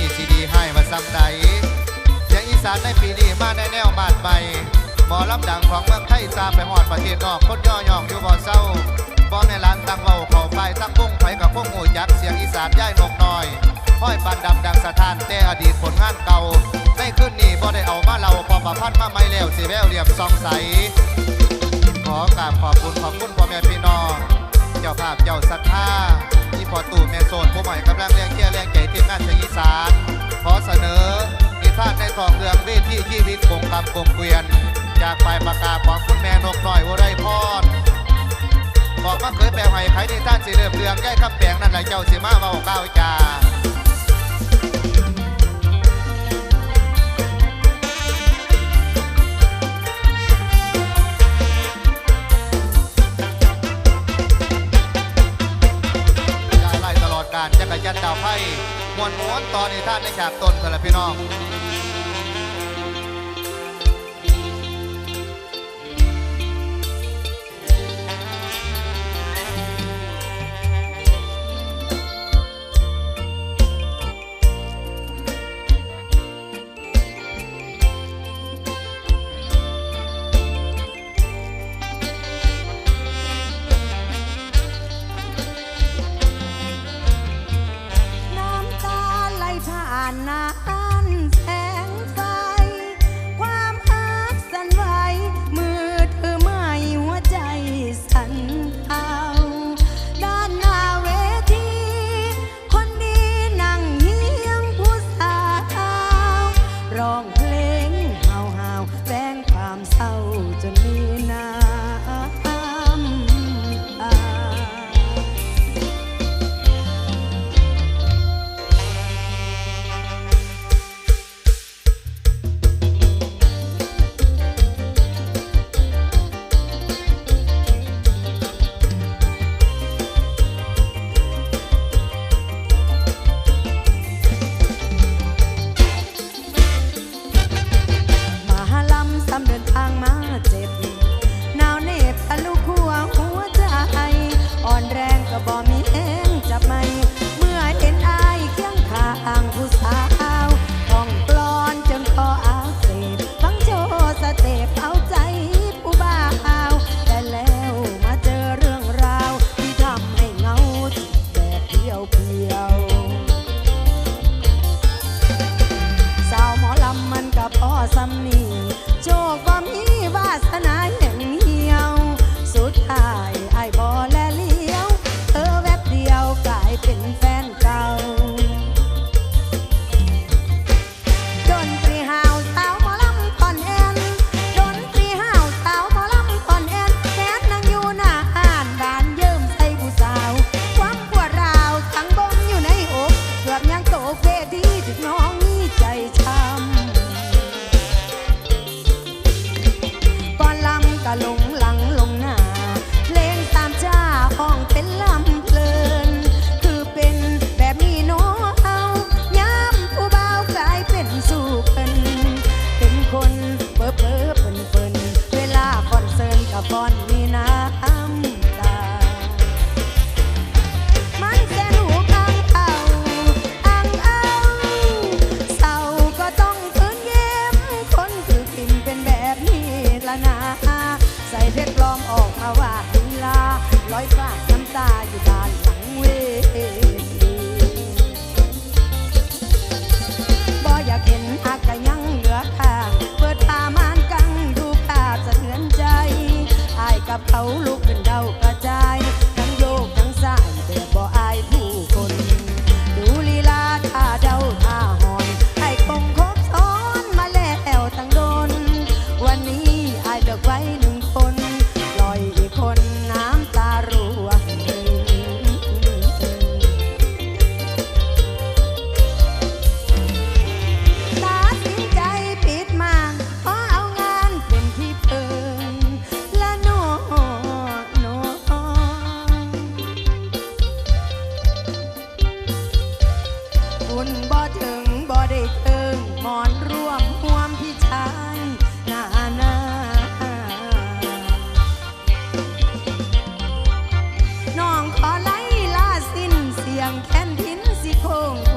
นี้สีดีให้มาซ้ำใดเสียงอีสานในปีนี้มาในแนวบาดใบหมอลำดังของเมืองไทยตามไปหอดประเทศนอกคนย่อยองอยู่บ่อเศร้าบอมในร้านตั้งเว้าเข่าไปตั้งวงไผกับพวกงูยักษ์เสียงอีสานย่ายนกน้อยห้อยปันดำดังสถานแต่อดีตผลงานเก่าไในขึ้นนี้บ่ได้เอามาเราปอประพันธ์มาไม่แล้วสีแววเหลี่ยมซองใสขอกราบขอบคุณขอบคุณพ่อแม่พี่น้อง เจ้าภาพเจ้าศรัทธาที่พอตู่แม่โซนผู้ใหม่กำลังเรียงเกี้ยเรียงใจที่งานเชียงอีสานขอเสนอนิทานในทองเรืองเวทีชีวิตคงคำคงเกวียน จากปลายปากกาของคุณแม่นกน่อยโอไรพรบอกว่าเคยแปลงให้ใครนิทานสิเริ่มเรืองแก้คำแปลงนั่นแหละเจ้าสิมาเบาเก้าจ่า อนม้นตอนนี้ท่านได้จากตนกันแล้วพี่น้อง Oh.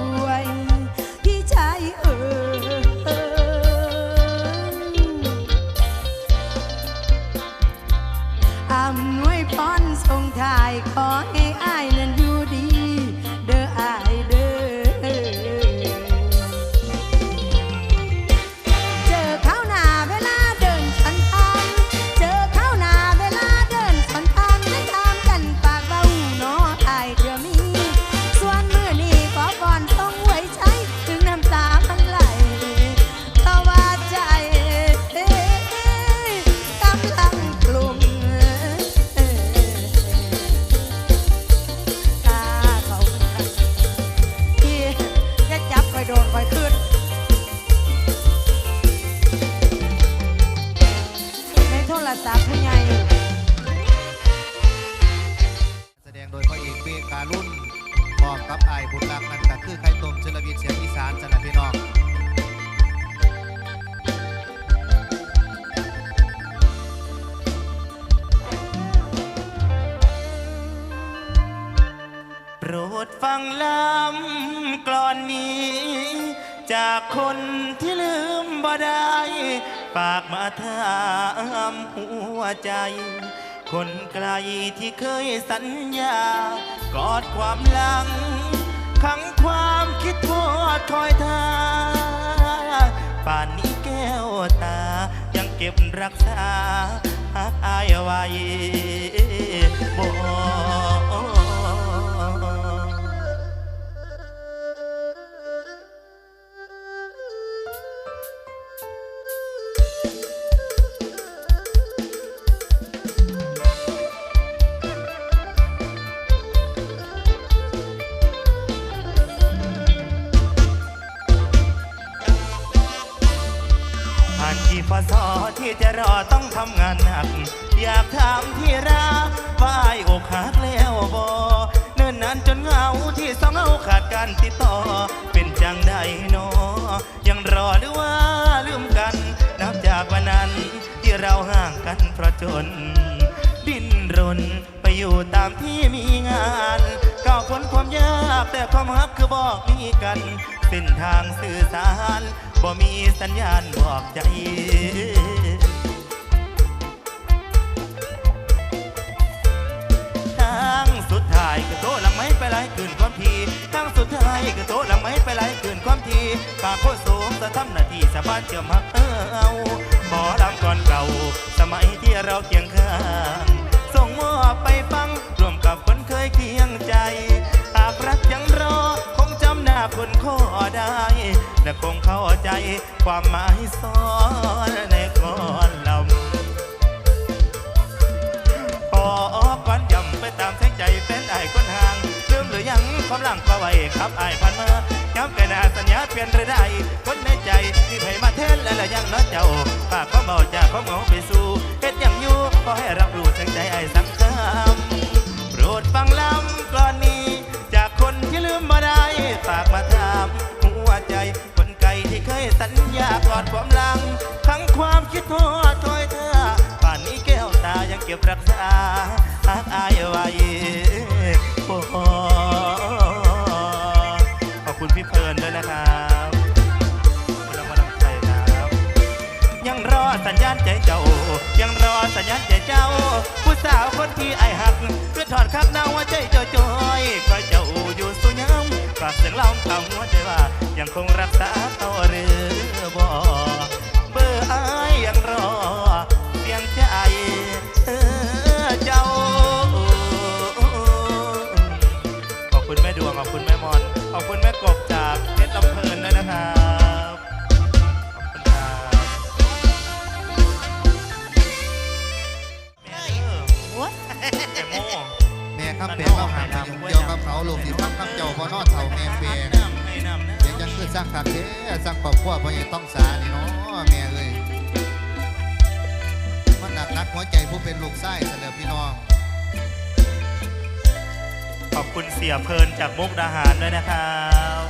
ฝากมาถามหัวใจ คนไกลที่เคยสัญญา กอดความหลังขังความคิดทอดคอยทาป่านนี้แก้วตา ยังเก็บรักษาหากอายไว้ ติดต่อ เป็นจังใดนอ ยังรอหรือว่าลืมกัน นับจากวันนั้น ที่เราห่างกันเพราะจน ดิ้นรนไปอยู่ตามที่มีงานก้าวพ้นความยากแต่ความรักคือบอกมีกันเส้นทางสื่อสารบ่มีสัญญาณบอกใจทางสุดท้ายก็โตหลัง ไม่ไปไหลคืนความทีทางสุดท้ายก็โตหลังไม่ไปไหลคืนความทีกาโคตรสูงจะทำหน้าที่สะพานเชื่อมหักเออเอาหมอลำก่อนเก่า สมัยที่เราเคียงข้างส่งมอบไปฟังรวมกับคนเคยเคียงใจหากรักยังรอคงจำหน้าคนข้อได้และคงเข้าใจความหมายซ้อนในกอนลำขอก่อนยำไปตามแสงใจเป็นไอ้คนห่าง หรือยังความหลังก็ไว้ครับไอ้ายผ่านมาย้ำกันนาสัญญาเปลี่ยนหรือได้คนในใจที่ไผมาเทนและละยังน้อเจ้าฝากความเบาจากความเหงาไปสู่เฮ็ดหยังอยู่ขอให้รับรู้แสงใจไอ้สักคำโปรดฟังลำกลอนนี้ จากคนที่ลืมบ่ได้ฝากมาถามหัวใจคนไกลที่เคยสัญญากอดความหลังทั้งความคิดทอดถอยเธอป่านนี้แก้วตายังเก็บรักษาหากอายไว้ ยันใจเจ้า ผู้สาวคนที่ไอหักเพื่อถอดคักหน้าว่าใจเจ้าจอยคอยเจ้าอยู่สุยามฝากเสียงเล่าข่าหัวใจว่า ยังคงรักษาต่อหรือบ่เบอร์อายยังรอ ลูกที่ฟังคำเจ้าพ่อนอเท่าแม่เปรให้น้ำให้น้ำนะเดี๋ยวจังคือสร้างคักเด้สร้างครอบครัวพ่อใหญ่ต้องสานี่เนาะแม่เอ้ยมันหนักนักหัวใจผู้เป็นลูกไส้เสลอพี่น้อง ขอบคุณเสียเพลินจากมุกดาหารด้วยนะครับ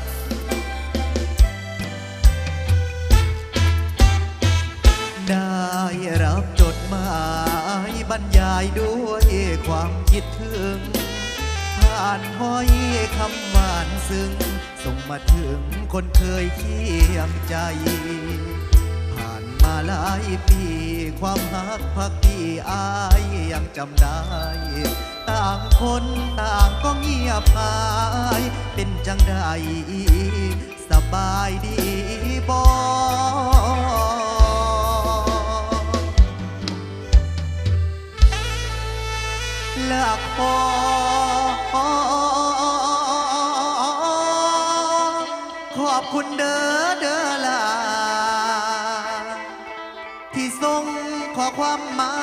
ได้รับจดหมายบรรยายด้วยความคิดถึงานห้อยคำหวานซึ้งส่งมาถึงคนเคยเคียงใจ ผ่านมาหลายปี ความหักพักที่อายยังจำได้ ต่างคนต่างก็เงียบหาย เป็นจังใดสบายดีบอหลักพอ ความมา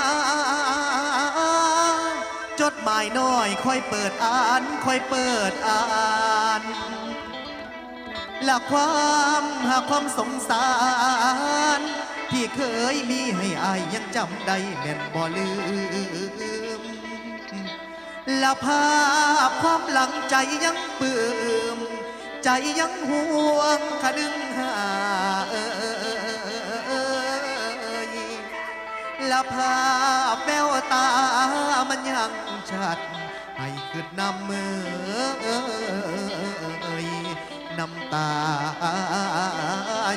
จดหมายน้อยค่อยเปิดอ่านค่อยเปิดอ่านหลักความหาความสงสาร ที่เคยมีให้อายยังจำได้แม่นบ่ลืมและภาพความหลังใจยังปลื้มใจยังห่วงคดึงหา ละภาพแววตามันยังชัด ให้ขึ้นนำมือน้ำตา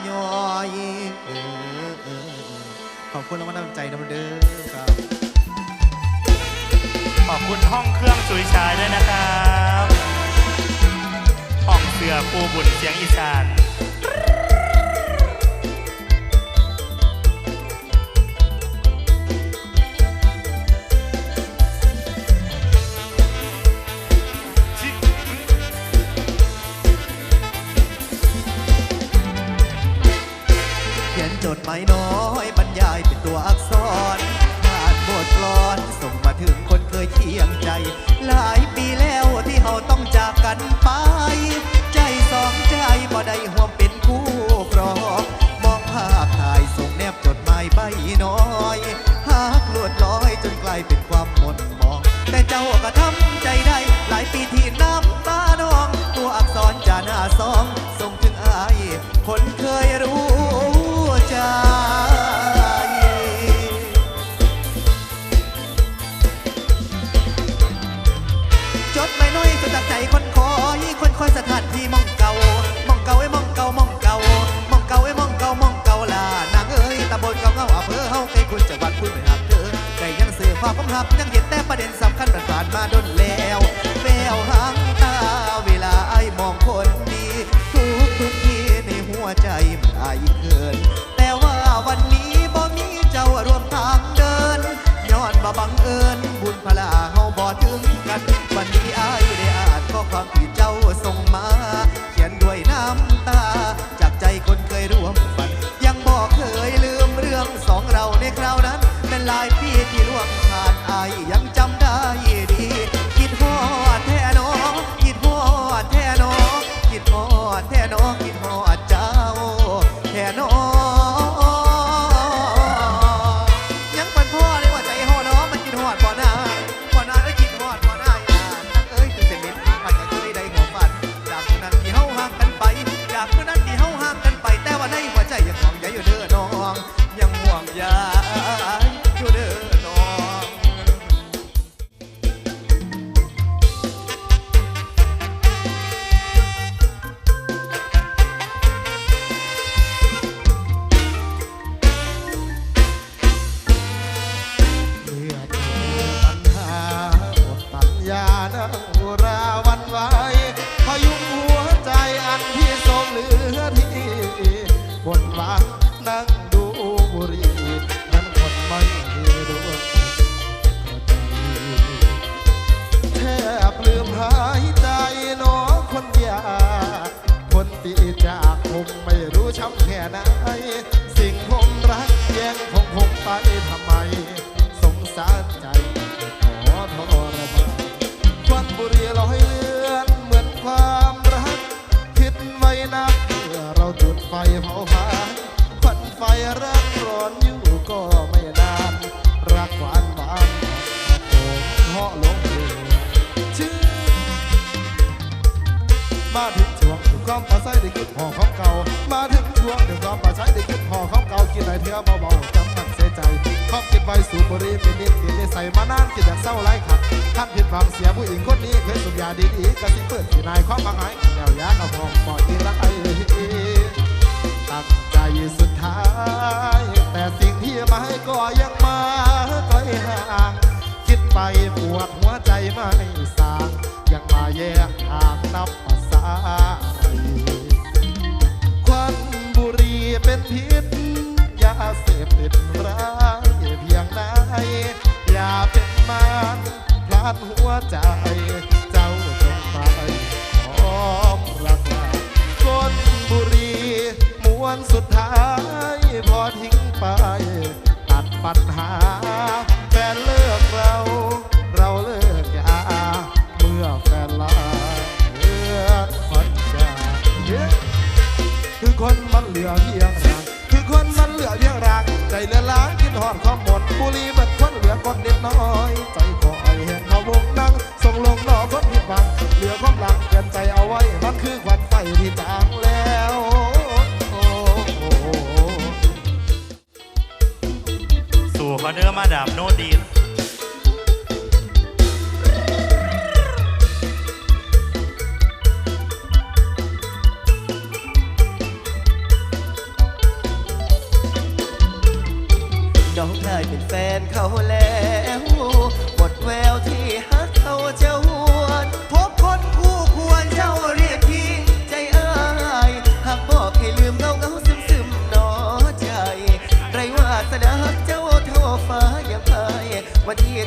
ย้อยขอบคุณและกำลังใจนะมันเด้อครับ ขอบคุณห้องเครื่องสุยชายด้วยนะครับ ห้องเสือปูบุญเสียงอีสาน สุดจากใจคนคอยคนคอยสถานที่มองเก่ามองเก่าไอ้มองเก่ามองเก่ามองเก่าไอ้มองเก่ามองเก่าล่ะนางเอ้ยตำบลเก่าเงาอำเภอเฮาใกล้คุณจังหวัดคุณไม่หักเธอไก่ยังเสื่อความความหักยังเห็นแต่ประเด็นสำคัญมันผ่านมาดนแล้วแววหางตาเวลาไอ้มองคน ห่อของเก่ามาถึงช่วงถึงความปลาใสได้คิดห่อของเก่ากินอะไรเถื่อเบาๆจำมันเสียใจความคิดไว้สูบบุหรี่เป็นนิดติดได้ใส่มานานคิดอยากเศร้าไร้ขัดท่านผิดหวังเสียผู้หญิงคนนี้เคยสูบยาดีๆกระสิบเปิดที่นายความมาหายแนวยาเอาพองปล่อยที่รักไอ้ตั้งใจสุดท้าย แต่สิ่งที่มาให้ก็ยังมาไกลห่างคิดไปปวดหัวใจไม่สางยังมาแยกทางนับภาษาอะไร เป็นพิษยาเสพติดร้ายเพียงไหนอย่าเป็นมารพลาดหัวใจ เจ้าจงไปพร้อมรักษาก้นบุรีมวนสุดท้าย พอทิ้งไป ตัดปัญหาแฟนเลิกเราือเพียงรางคือคนมันเหลือเพียงราง ใจเลือล้างกินหอดข้อมหมดบุรีบัดคนเหลือคนเนิดน้อย ใจก็อ่อยเห็นเขาวงนั่งส่งลงนอคนผิดบัง เหลือความหลังเตือนใจเอาไว้มันคือควันไฟที่จางแล้วสู่คอนเนอร์มาดามโนดี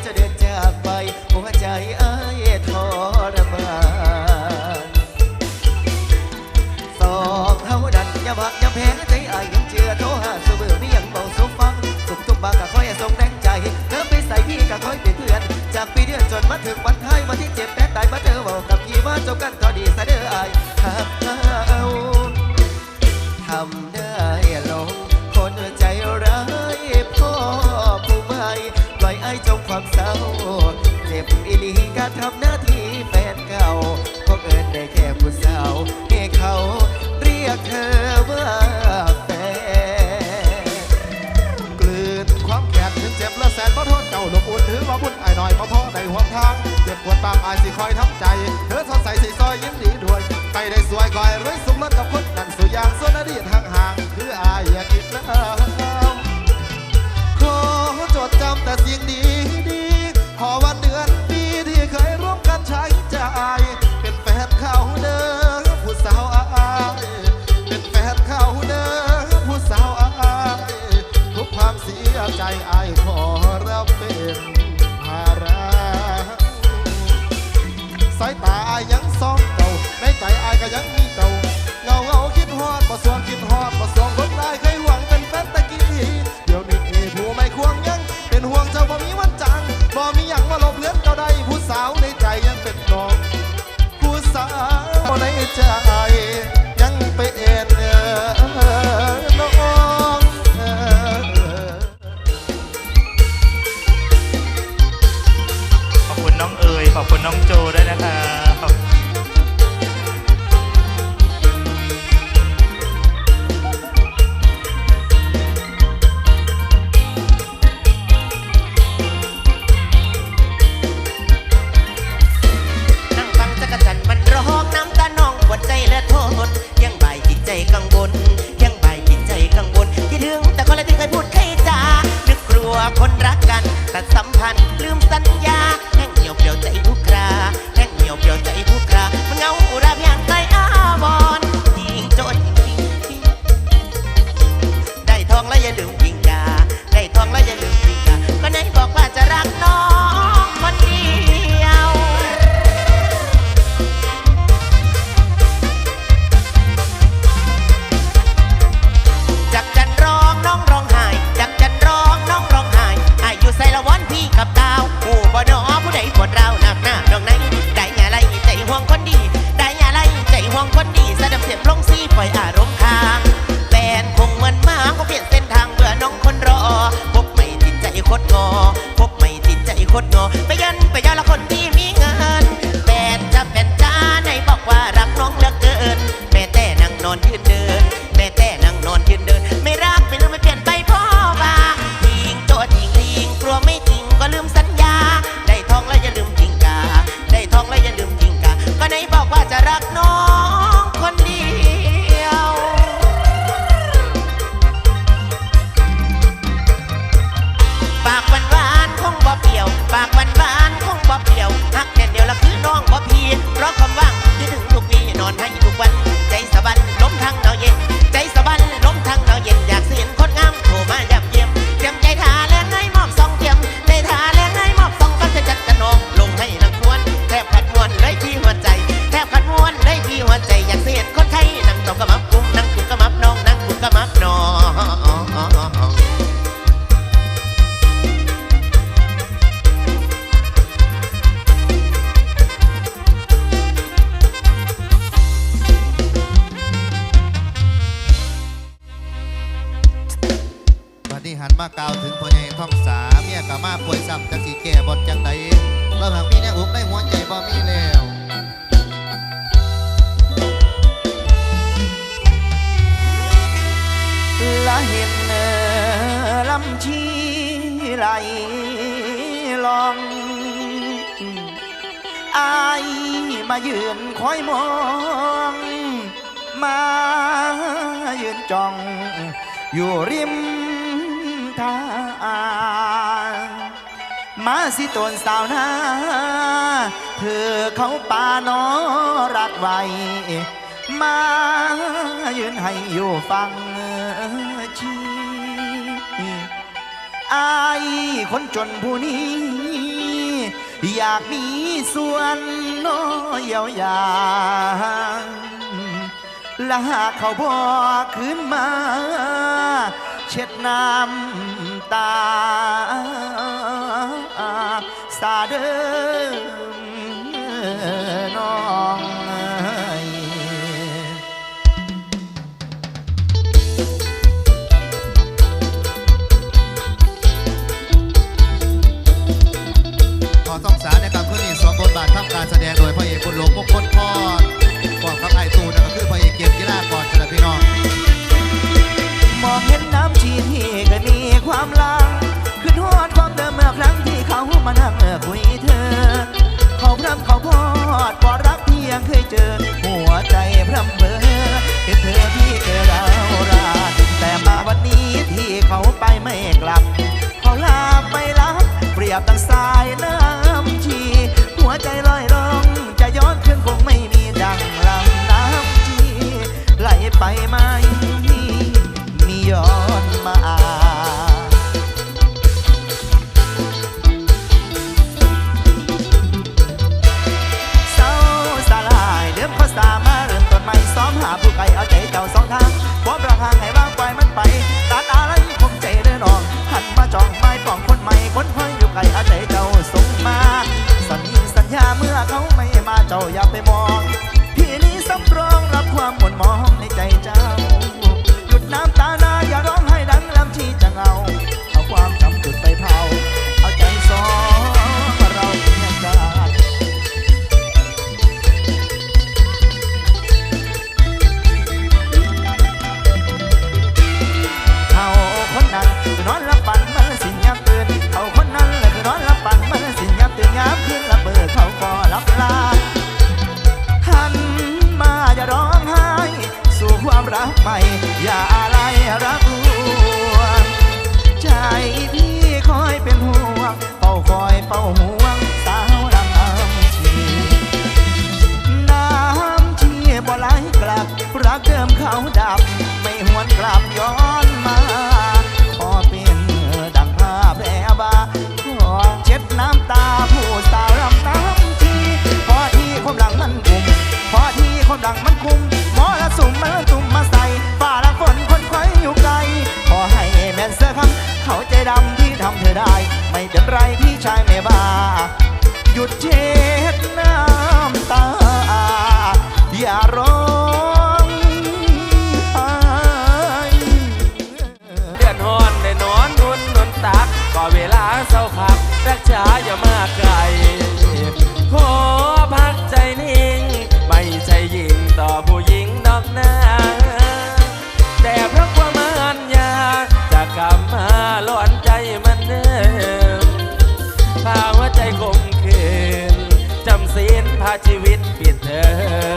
จะเดิดจากไป หัวใจอ้ายทรมานสอบเท้าดันยาบักยาแพ้ใจอ้ายยังเชื่อโทรหาเสมอไม่ยังเบาสมฟัง สุขทุกบางก็คอยส่งแรงใจ เธอไปใส่พี่ก็คอยเป็นเพื่อน จากปีเดือนจนมาถึงวัน บุญไอ้หน่อยมาพ่อในหัวทางเจ็บปวดปางอายสิคอยทับใจ เธอสดใสสีซอยยิ้มดีด้วยไปได้สวยก่อยรวยสุขเลิศกับคนนั่นสุยางส่วนอดีตห่างๆคืออายอย่ากิดแล้วขอจดจำแต่สิ่งดี มากล่าวถึงพ่อใหญ่ท่องสาเมียกับมาป่วยซ้ำจักสีแก่บดจังใดเราหากพี่แน่วุ้บได้หัวใหญ่บ่มีแล้วละเห็นลำชีไหลลองอายมายืนคอยมองมายืนจ้องอยู่ริม ทางมาสิตนสาวนาเธอเขาป่าน้อรักไว้มายืนให้อยู่ฟังชีอายคนจนผู้นี้ อยากมีส่วนน้อยยาวยางและหากเขาบอกขึ้นมา เช็ดน้ำ ตา สาเดิน้องขอต้องสาในการขึ้นอีกสองบทบาททำการแสดงโดยพระเอกคนหลวงพุกคนพอดก่อนครับไอตูนะก็คือพระเอกเกียรติกีฬาก่อน So y'all าดับไม่หวนกลับ ชีวิตเปลี่ยนเธอ